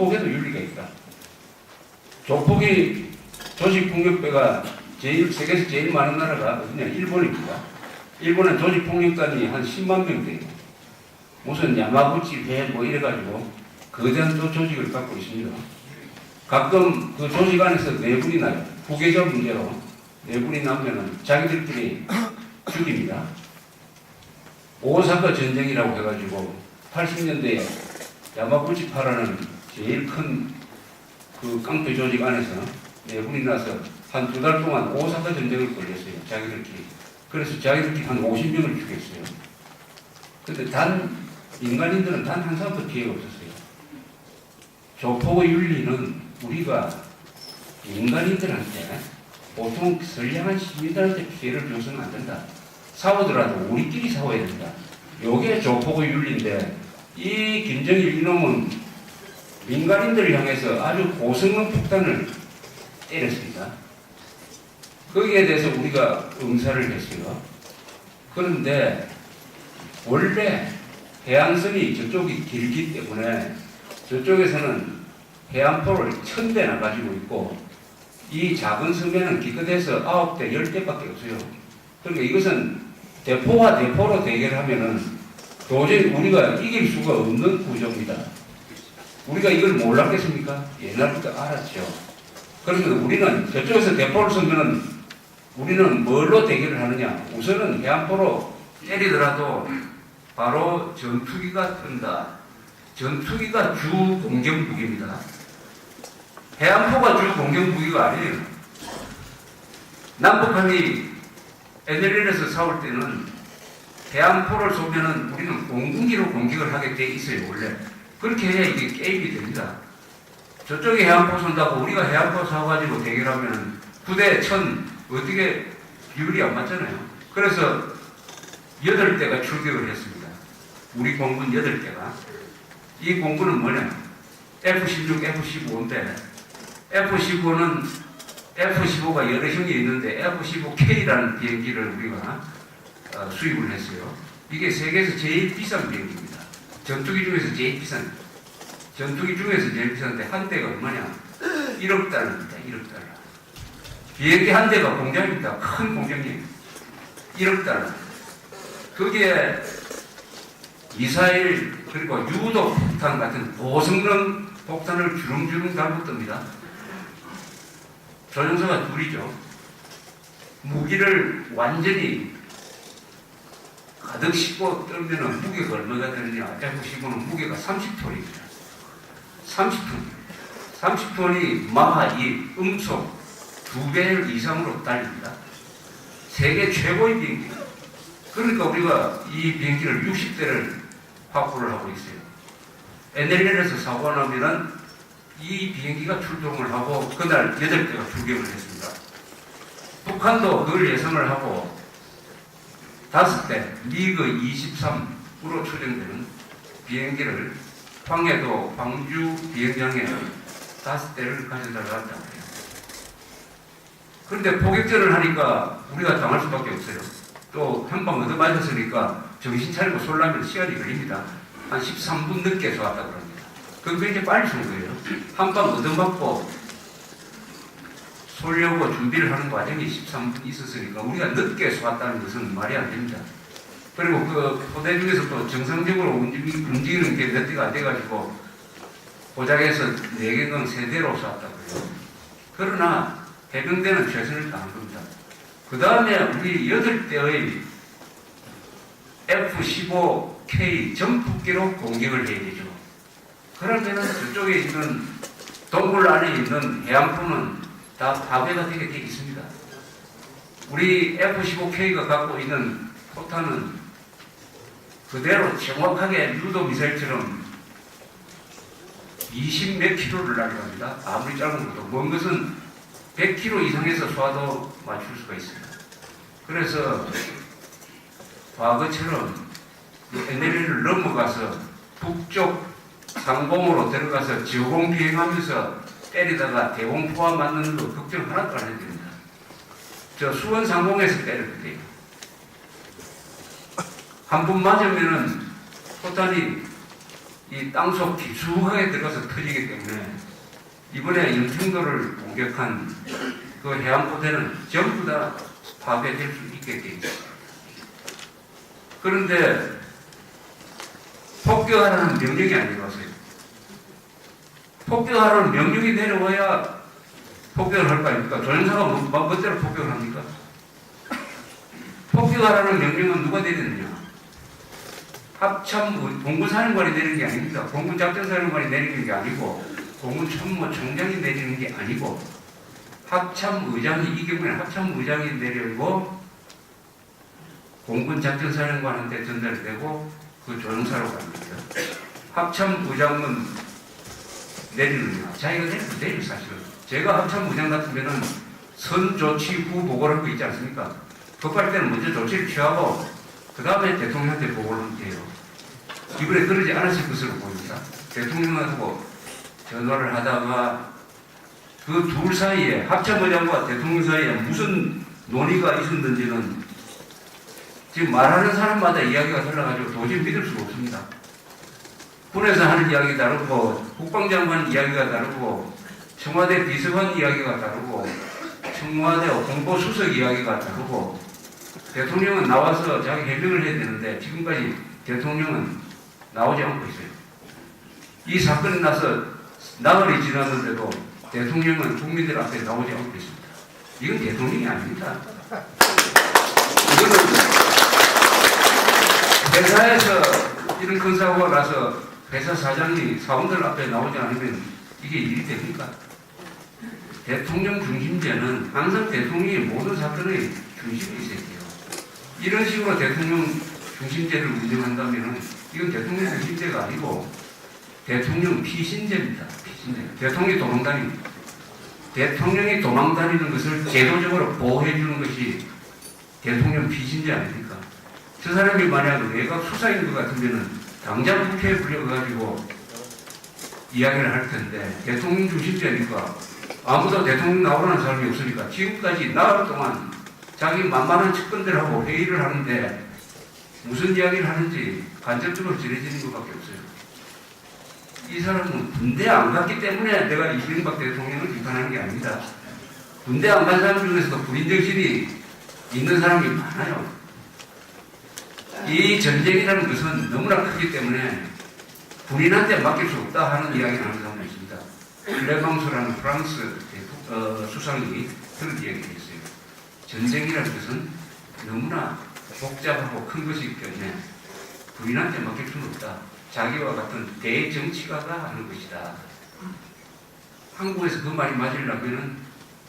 조폭에도 윤리가 있다. 조폭이 조직폭력배가 제일 세계에서 제일 많은 나라가 어디냐 일본입니다. 일본은 조직폭력단이 한 10만 명 돼요. 무슨 야마구치 배뭐 이래가지고 거대한 조- 조직을 갖고 있습니다. 가끔 그 조직 안에서 내분이 나요. 후계자 문제로 내분이 나면은 자기들끼리 죽입니다. 오사카 전쟁이라고 해가지고 80년대에 야마구치파라는 제일 큰그 깡패 조직 안에서 내분이 나서 한 두 달 동안 오사카 전쟁을 벌였어요. 자기들끼리. 그래서 자기들끼리 한 50명을 죽였어요. 근데 단 인간인들은 단 한 사람도 피해가 없었어요. 조폭의 윤리는 우리가 인간인들한테 보통 선량한 시민들한테 피해를 줘서는 안 된다. 싸우더라도 우리끼리 싸워야 된다. 요게 조폭의 윤리인데 이 김정일 이놈은 민간인들을 향해서 아주 고성능 폭탄을 때렸습니다. 거기에 대해서 우리가 응사를 했어요. 그런데 원래 해안선이 저쪽이 길기 때문에 저쪽에서는 해안포를 천 대나 가지고 있고 이 작은 섬에는 기껏해서 아홉 대, 열 대밖에 없어요. 그러니까 이것은 대포와 대포로 대결하면은 도저히 우리가 이길 수가 없는 구조입니다. 우리가 이걸 몰랐겠습니까? 옛날부터 알았죠. 그러면 우리는 저쪽에서 대포를 쏘면은 우리는 뭘로 대결을 하느냐? 우선은 해안포로 때리더라도 바로 전투기가 뜬다. 전투기가 주 공격 무기입니다. 해안포가 주 공격 무기가 아니에요. 남북한이 NLL에서 싸울 때는 해안포를 쏘면은 우리는 공군기로 공격을 하게 돼 있어요, 원래. 그렇게 해야 이게 게임이 됩니다. 저쪽에 해안포 쏜다고 우리가 해안포 쏴가지고 대결하면 부대 천 어떻게 비율이 안 맞잖아요. 그래서 여덟 대가 출격을 했습니다. 우리 공군 여덟 대가. 이 공군은 뭐냐? F-16, F-15인데 F-15는 F-15가 여러 형이 있는데 F-15K라는 비행기를 우리가 어, 수입을 했어요. 이게 세계에서 제일 비싼 비행기입니다. 전투기 중에서 제일 비싼 전투기 중에서 제일 비싼데 한 대가 얼마냐? 1억 달러입니다. 1억 달러. 비행기 한 대가 공장입니다. 큰 공장이에요. 1억 달러. 거기에 미사일 그리고 유도 폭탄 같은 고성능 폭탄을 주름주름 달고 뜹니다. 조종사가 둘이죠. 무기를 완전히 가득 싣고 떨면은 무게가 얼마가 되느냐? F-15는 무게가 30톤입니다. 30톤. 30톤이 마하 2 음속 두배 이상으로 달립니다. 세계 최고의 비행기. 그러니까 우리가 이 비행기를 60대를 확보를 하고 있어요. NLL에서 사고가 나면은 이 비행기가 출동을 하고 그날 8대가 출격을 했습니다. 북한도 그걸 예상을 하고 다섯 대 미그 23으로 추정되는 비행기를 황해도 광주 비행장에 다섯 대를 가져다 놨다고 해요. 그런데 포격전을 하니까 우리가 당할 수밖에 없어요. 또 한방 얻어 맞았으니까 정신 차리고 쏠라면 시간이 걸립니다. 한 13분 늦게 쏘았다고 합니다. 그건 굉장히 빨리 쏜 거예요. 한 방 얻어 맞고 쏠려고 준비를 하는 과정이 13분 있었으니까 우리가 늦게 쏘았다는 것은 말이 안 됩니다. 그리고 그 포대 중에서 또 정상적으로 움직이, 움직이는 게 몇 대가 안 돼가지고 고작에서 4개건 세대로 쐈다고요. 그러나 해병대는 최선을 다한 겁니다. 그 다음에 우리 8대의 F-15K 전폭기로 공격을 해야 되죠. 그러면은 저쪽에 있는 동굴 안에 있는 해안포는 다 파괴가 되게 되어 있습니다. 우리 F-15K가 갖고 있는 포탄은 그대로 정확하게 유도 미사일처럼 20몇 킬로를 날아갑니다. 아무리 짧은 것도 먼 것은 100킬로 이상에서 쏴도 맞출 수가 있습니다. 그래서 과거처럼 NLL을 넘어가서 북쪽 상공으로 들어가서 저공 비행하면서 때리다가 대공 포함 맞는 거 걱정 하나도 안 해도 됩니다. 저 수원 상공에서 돼요. 한 번 맞으면은 포탄이 이 땅속 깊숙하게 들어가서 터지기 때문에 이번에 영평도를 공격한 그 해안포대는 전부 다 파괴될 수 있게 돼 있습니다. 그런데 폭격하라는 명령이 안 내려왔어요. 폭격하라는 명령이 내려와야 폭격을 할 거 아닙니까? 조영사가 뭐, 뭐, 멋대로 폭격을 합니까? 폭격하라는 명령은 누가 내렸느냐? 합참 공군사령관이 내리는 게 아닙니다. 공군작전사령관이 내리는 게 아니고 공군참모 총장이 내리는 게 아니고 합참의장이 이 경우에는 합참의장이 내리고 공군작전사령관한테 전달이 되고 그 조영사로 갑니다. 합참의장은 내리느냐? 자기가 내리면 내리죠 사실은. 제가 합참의장 같으면은 선 조치 후 보고를 하고 있지 않습니까? 급할 때는 먼저 조치를 취하고 그 다음에 대통령한테 보고를 하면 돼요. 이번에 그러지 않았을 것으로 보입니다. 대통령하고 전화를 하다가 그 둘 사이에 합참의장과 대통령 사이에 무슨 논의가 있었는지는 지금 말하는 사람마다 이야기가 달라가지고 도저히 믿을 수가 없습니다. 군에서 하는 이야기 다르고 국방장관 이야기가 다르고 청와대 비서관 이야기가 다르고 청와대 홍보수석 이야기가 다르고 대통령은 나와서 자기 해명을 해야 되는데 지금까지 대통령은 나오지 않고 있어요. 이 사건이 나서 나흘이 지났는데도 대통령은 국민들 앞에 나오지 않고 있습니다. 이건 대통령이 아닙니다. 이거는 회사에서 이런 큰 사고가 나서 회사 사장이 사원들 앞에 나오지 않으면 이게 일이 됩니까? 대통령 중심제는 항상 대통령이 모든 사건의 돼요. 이런 식으로 대통령 중심제를 운영한다면 이건 대통령 중심제가 아니고 대통령 피신제입니다. 피신제. 대통령이 도망다닙니다. 대통령이 도망다니는 것을 제도적으로 보호해 주는 것이 대통령 피신제 아닙니까? 저 사람이 만약 내가 수사인 것 같으면은 당장 국회에 불려가지고 이야기를 할 텐데 대통령 중심제니까 아무도 대통령 나오라는 사람이 없으니까 지금까지 나흘 동안 자기 만만한 측근들하고 회의를 하는데 무슨 이야기를 하는지 간접적으로 전해지는 것밖에 없어요. 이 사람은 군대 안 갔기 때문에 내가 이명박 대통령을 비판하는 게 아닙니다. 군대 안 간 사람 중에서도 군인 정신이 있는 사람이 많아요. 이 전쟁이라는 것은 너무나 크기 때문에 군인한테 맡길 수 없다 하는 이야기를 하는 사람이 있습니다. 클레망스라는 프랑스 어, 수상이 그런 이야기를 했어요. 전쟁이라는 것은 너무나 복잡하고 큰 것이기 때문에 군인한테 맡길 수는 없다. 자기와 같은 대정치가가 하는 것이다. 한국에서 그 말이 맞으려면은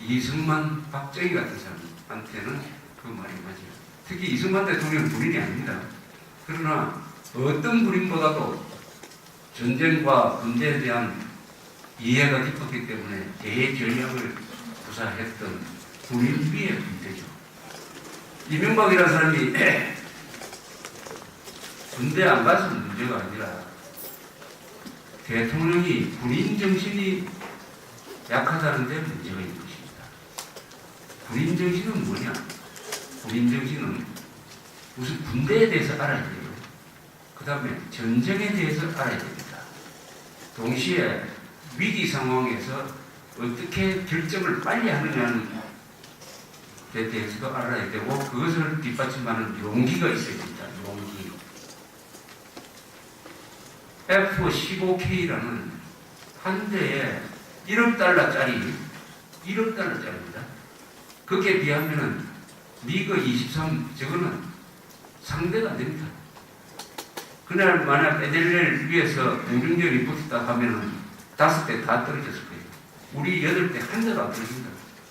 이승만, 박정희 같은 사람한테는 그 말이 맞아요. 특히 이승만 대통령은 군인이 아닙니다. 그러나 어떤 군인보다도 전쟁과 군대에 대한 이해가 깊었기 때문에 대전략을 구사했던 군인비의 문제죠. 이명박이라는 사람이 군대 안 가서 문제가 아니라 대통령이 군인 정신이 약하다는 데 문제가 있는 것입니다. 군인 정신은 뭐냐? 군인 정신은 우선 군대에 대해서 알아야 돼요. 그 다음에 전쟁에 대해서 알아야 됩니다. 동시에 위기 상황에서 어떻게 결정을 빨리 하느냐는 데 대해서도 알아야 되고 그것을 뒷받침하는 용기가 있어야 됩니다. 용기. F-15K라는 한 대에 1억 달러짜리 1억 달러짜리입니다. 그게 비하면은 미그 23 저거는 상대가 안 됩니다. 그날 만약 에델레를 위해서 리포트 딱 하면은 다섯 대 다 떨어졌을 거예요. 우리 여덟 대 한 대도 안 떨어집니다.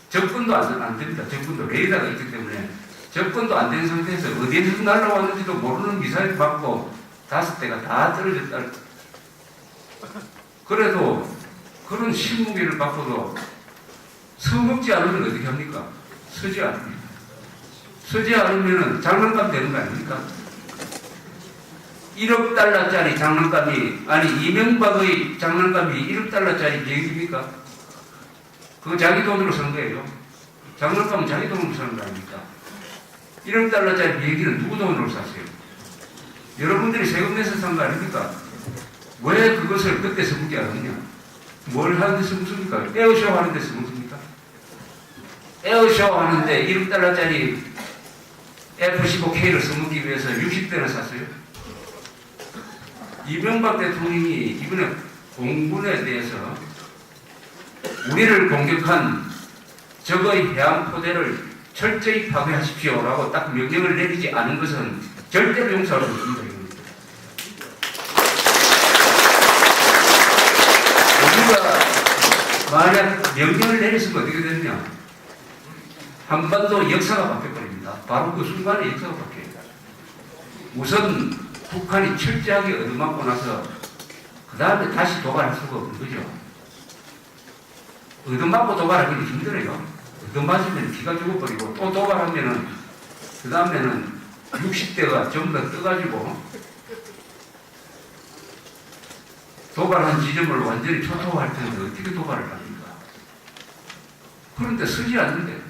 접근도 안, 안 됩니다. 접근도 레이더가 있기 때문에 접근도 안 된 상태에서 어디에서 날라왔는지도 모르는 미사일 받고 다섯 대가 다 떨어졌다. 그래도 그런 신무기를 받고도 서먹지 않으면 어떻게 합니까? 서지 않습니다. 서지 않으면 장난감 되는 거 아닙니까? 1억 달러짜리 장난감이 아니 이명박의 장난감이 1억 달러짜리 비행기입니까? 그거 자기 돈으로 산 거예요. 장난감은 자기 돈으로 사는 거 아닙니까? 1억 달러짜리 비행기는 누구 돈으로 샀어요? 여러분들이 세금 내서 산 거 아닙니까? 왜 그것을 그때 써먹지 않았냐? 뭘 하는 데서 묻습니까? 에어쇼 하는 데서 묻습니까? 에어쇼 하는데 1달러짜리 F-15K를 써먹기 위해서 60대를 샀어요. 이명박 대통령이 이번에 공군에 대해서 우리를 공격한 적의 해안 포대를 철저히 파괴하십시오라고 딱 명령을 내리지 않은 것은 절대로 용서할 수 없습니다. 우리가 만약 명령을 내렸으면 어떻게 되느냐? 한반도 역사가 바뀌어버립니다. 바로 그 순간에 역사가 바뀌어요. 우선 북한이 철저하게 얻어맞고 나서 그 다음에 다시 도발할 수가 없는 거죠. 얻어맞고 도발하기는 힘들어요. 얻어맞으면 기가 죽어버리고 또 도발하면은 그 다음에는 60대가 전부 다 떠가지고 도발한 지점을 완전히 초토화할 텐데 어떻게 도발을 합니까? 그런데 쓰지 않는데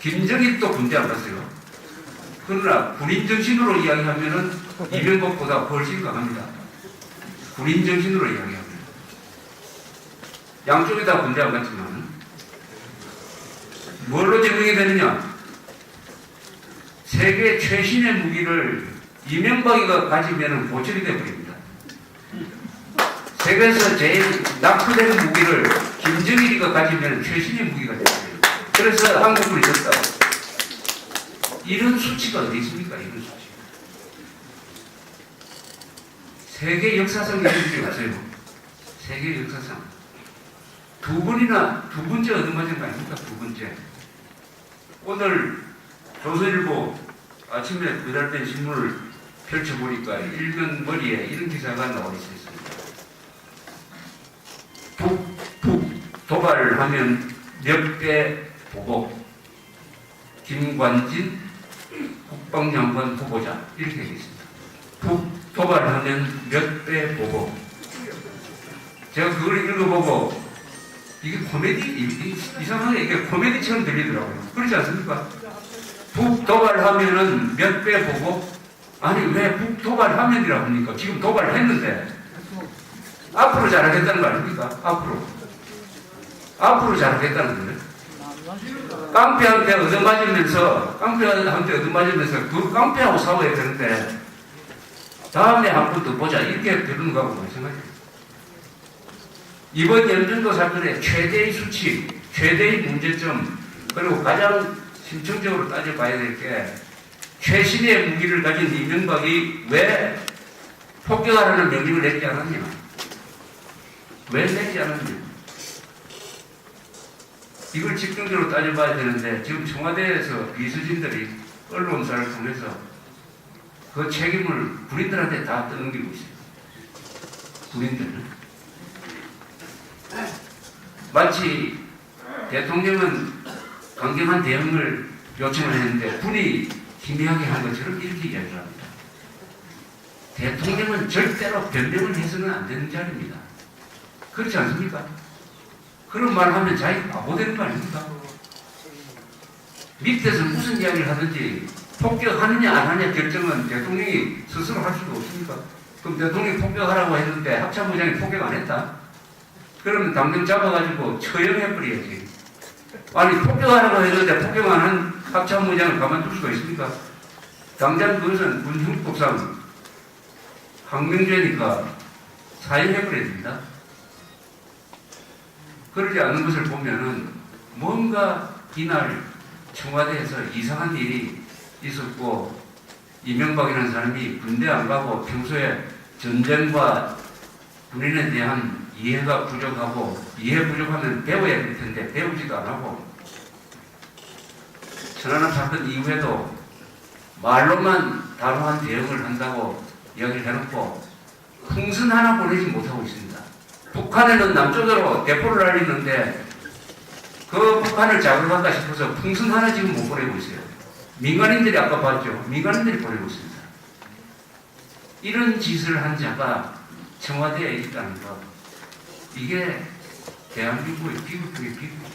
김정일도 군대 안 갔어요. 그러나 군인 정신으로 이야기하면은 이명박보다 훨씬 강합니다. 군인 정신으로 이야기하면 양쪽에 다 군대 안 갔지만 뭘로 증명이 되느냐? 세계 최신의 무기를 이명박이가 가지면 고철이 되어버립니다. 세계에서 제일 낙후된 무기를 김정일이가 가지면 최신의 무기가 되어버려요. 그래서 한국군이 졌다. 이런 수치가 어디 있습니까? 이런 수치. 세계 역사상 일이 없어요. 세계 역사상. 두 번이나 두 번째 얻어맞은 거 아닙니까? 두 번째. 오늘 조선일보 아침에 배달된 신문을 펼쳐보니까 일면 머리에 이런 기사가 나와 있었습니다. 북, 북 도발을 하면 몇 배 보복. 김관진 국방장관 후보자 이렇게 되어 있습니다. 북 도발하면 몇 배 보복. 제가 그걸 읽어보고 이게 코미디 이상하게 이게 코미디처럼 들리더라고요. 그렇지 않습니까? 북 도발하면은 몇 배 보고 아니 왜 북 도발하면이라고 합니까? 지금 도발했는데 앞으로 잘하겠다는 거 아닙니까? 앞으로 앞으로 잘하겠다는 거예요. 깡패한테 얻어맞으면서 깡패한테 얻어맞으면서 그 깡패하고 싸워야 되는데 다음에 한 번 더 보자 이렇게 되는 거하고 마찬가지예요. 이번 연전도 사건의 최대의 수치, 최대의 문제점, 그리고 가장 심층적으로 따져봐야 될 게 최신의 무기를 가진 이명박이 왜 폭격하라는 명령을 내지 않았냐? 왜 내지 않았냐? 이걸 집중적으로 따져봐야 되는데 지금 청와대에서 비서진들이 언론사를 통해서 그 책임을 군인들한테 다 떠넘기고 있어요. 군인들은. 마치 대통령은 강경한 대응을 요청을 했는데 군이 희미하게 한 것처럼 이렇게 이야기를 합니다. 대통령은 절대로 변명을 해서는 안 되는 자리입니다. 그렇지 않습니까? 그런 말 하면 자기 바보 되는 거 아닙니까? 밑에서 무슨 이야기를 하든지 폭격하느냐 안 하느냐 결정은 대통령이 스스로 할 수도 없습니까? 그럼 대통령이 폭격하라고 했는데 합참부장이 폭격 안 했다? 그러면 당장 잡아가지고 처형해버려야지. 아니 폭격하라고 했는데 폭격 안한 합참부장을 가만둘 수가 있습니까? 당장 그것은 군형법상 항명죄니까 사형해버려야 됩니다. 그러지 않는 것을 보면은 뭔가 이날 청와대에서 이상한 일이 있었고 이명박이라는 사람이 군대 안 가고 평소에 전쟁과 군인에 대한 이해가 부족하고 이해 부족하면 배워야 될 텐데 배우지도 안 하고 천안함 사건 이후에도 말로만 단호한 대응을 한다고 이야기를 해놓고 풍선 하나 보내지 못하고 있습니다. 북한에는 남쪽으로 대포를 날리는데 그 북한을 자극한다 싶어서 풍선 하나 지금 못 보내고 있어요. 민간인들이 아까 봤죠. 민간인들이 보내고 있습니다. 이런 짓을 한 자가 청와대에 있다는 것. 이게 대한민국의 비극 중의 비극.